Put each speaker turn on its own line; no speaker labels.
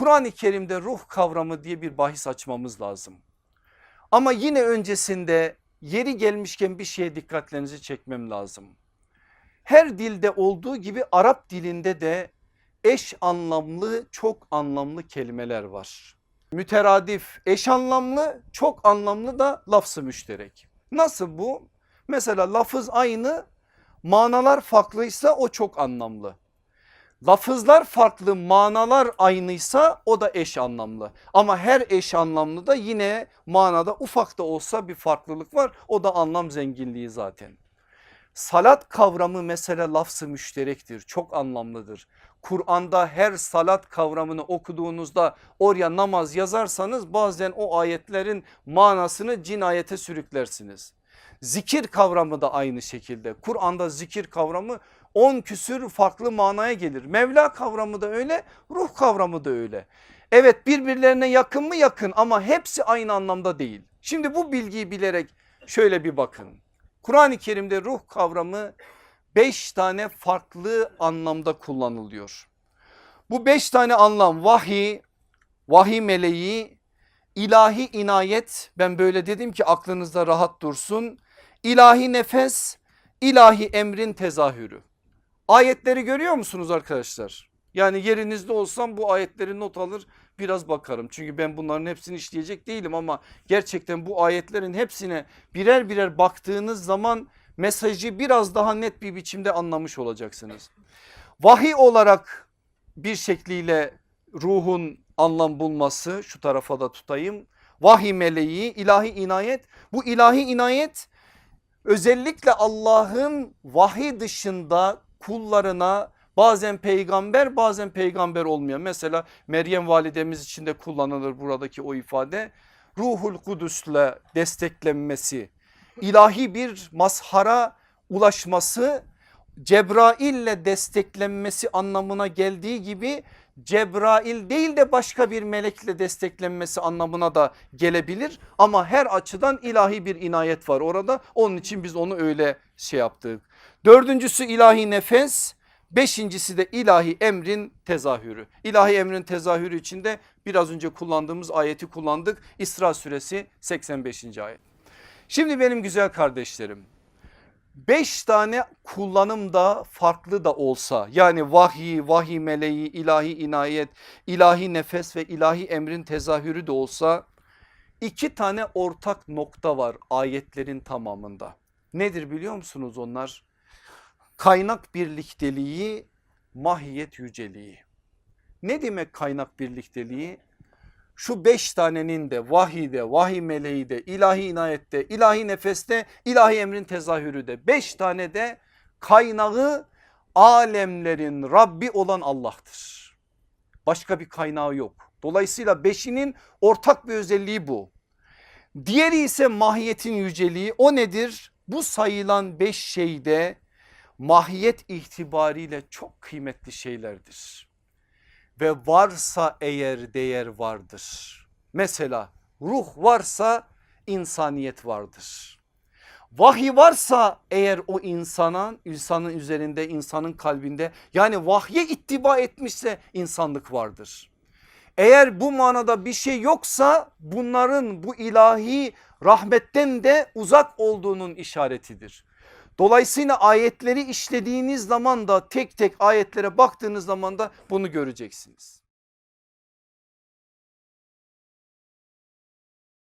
Kur'an-ı Kerim'de ruh kavramı diye bir bahis açmamız lazım. Ama yine öncesinde yeri gelmişken bir şeye dikkatlerinizi çekmem lazım. Her dilde olduğu gibi Arap dilinde de eş anlamlı çok anlamlı kelimeler var. Müteradif eş anlamlı çok anlamlı da lafzı müşterek. Nasıl bu? Mesela lafız aynı manalar farklıysa o çok anlamlı. Lafızlar farklı manalar aynıysa o da eş anlamlı. Ama her eş anlamlı da yine manada ufak da olsa bir farklılık var. O da anlam zenginliği zaten. Salat kavramı mesela lafzı müşterektir çok anlamlıdır. Kur'an'da her salat kavramını okuduğunuzda oraya namaz yazarsanız bazen o ayetlerin manasını cinayete sürüklersiniz. Zikir kavramı da aynı şekilde Kur'an'da zikir kavramı 10 küsür farklı manaya gelir. Mevla kavramı da öyle ruh kavramı da öyle. Evet birbirlerine yakın mı yakın ama hepsi aynı anlamda değil. Şimdi bu bilgiyi bilerek şöyle bir bakın. Kur'an-ı Kerim'de ruh kavramı 5 tane farklı anlamda kullanılıyor. Bu 5 tane anlam vahiy, vahiy meleği, ilahi inayet ben böyle dedim ki aklınızda rahat dursun. İlahi nefes, ilahi emrin tezahürü. Ayetleri görüyor musunuz arkadaşlar? Yani yerinizde olsam bu ayetleri not alır biraz bakarım. Çünkü ben bunların hepsini işleyecek değilim ama gerçekten bu ayetlerin hepsine birer birer baktığınız zaman mesajı biraz daha net bir biçimde anlamış olacaksınız. Vahiy olarak bir şekliyle ruhun anlam bulması şu tarafa da tutayım. Vahiy meleği ilahi inayet. Bu ilahi inayet özellikle Allah'ın vahiy dışında kullarına bazen peygamber bazen peygamber olmayan. Mesela Meryem validemiz için de kullanılır buradaki o ifade. Ruhul kudüsle desteklenmesi ilahi bir mazhara ulaşması Cebrail'le desteklenmesi anlamına geldiği gibi Cebrail değil de başka bir melekle desteklenmesi anlamına da gelebilir. Ama her açıdan ilahi bir inayet var orada onun için biz onu öyle şey yaptık. Dördüncüsü ilahi nefes beşincisi de ilahi emrin tezahürü. İlahi emrin tezahürü içinde biraz önce kullandığımız ayeti kullandık İsra suresi 85. ayet. Şimdi benim güzel kardeşlerim 5 tane kullanımda farklı da olsa yani vahiy, vahiy meleği, ilahi inayet, ilahi nefes ve ilahi emrin tezahürü de olsa iki tane ortak nokta var ayetlerin tamamında. Nedir biliyor musunuz onlar? Kaynak birlikteliği, mahiyet yüceliği. Ne demek kaynak birlikteliği? Şu beş tanenin de vahide, vahiy meleği de, ilahi inayette, ilahi nefeste, ilahi emrin tezahürü de beş tane de kaynağı alemlerin Rabbi olan Allah'tır. Başka bir kaynağı yok. Dolayısıyla beşinin ortak bir özelliği bu. Diğeri ise mahiyetin yüceliği o nedir? Bu sayılan beş şeyde mahiyet itibariyle çok kıymetli şeylerdir ve varsa eğer değer vardır. Mesela ruh varsa insaniyet vardır. Vahiy varsa eğer o insanın insanın üzerinde insanın kalbinde yani vahye ittiba etmişse insanlık vardır. Eğer bu manada bir şey yoksa bunların bu ilahi rahmetten de uzak olduğunun işaretidir. Dolayısıyla ayetleri işlediğiniz zaman da tek tek ayetlere baktığınız zaman da bunu göreceksiniz.